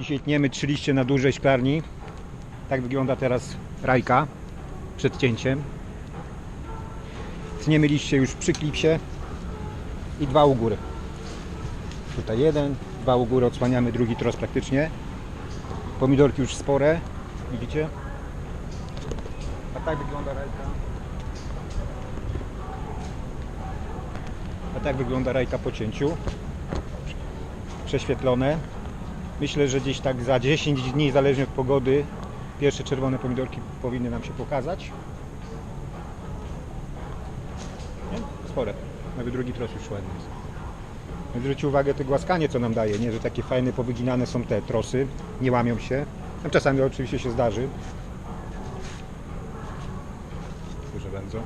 Dzisiaj tniemy trzy liście na dużej szklarni. Tak wygląda teraz rajka przed cięciem. Tniemy liście już przy klipsie i dwa u góry. Tutaj jeden, dwa u góry, odsłaniamy drugi tros praktycznie. Pomidorki już spore, widzicie? A tak wygląda rajka. A tak wygląda rajka po cięciu. Prześwietlone. Myślę, że gdzieś tak za 10 dni, zależnie od pogody, pierwsze czerwone pomidorki powinny nam się pokazać. Nie? Spore. Nawet drugi tros już ładny jest. Zwróćcie uwagę te głaskanie, co nam daje, nie? że takie fajne, powyginane są te trosy, nie łamią się. Tam czasami oczywiście się zdarzy. Proszę bardzo.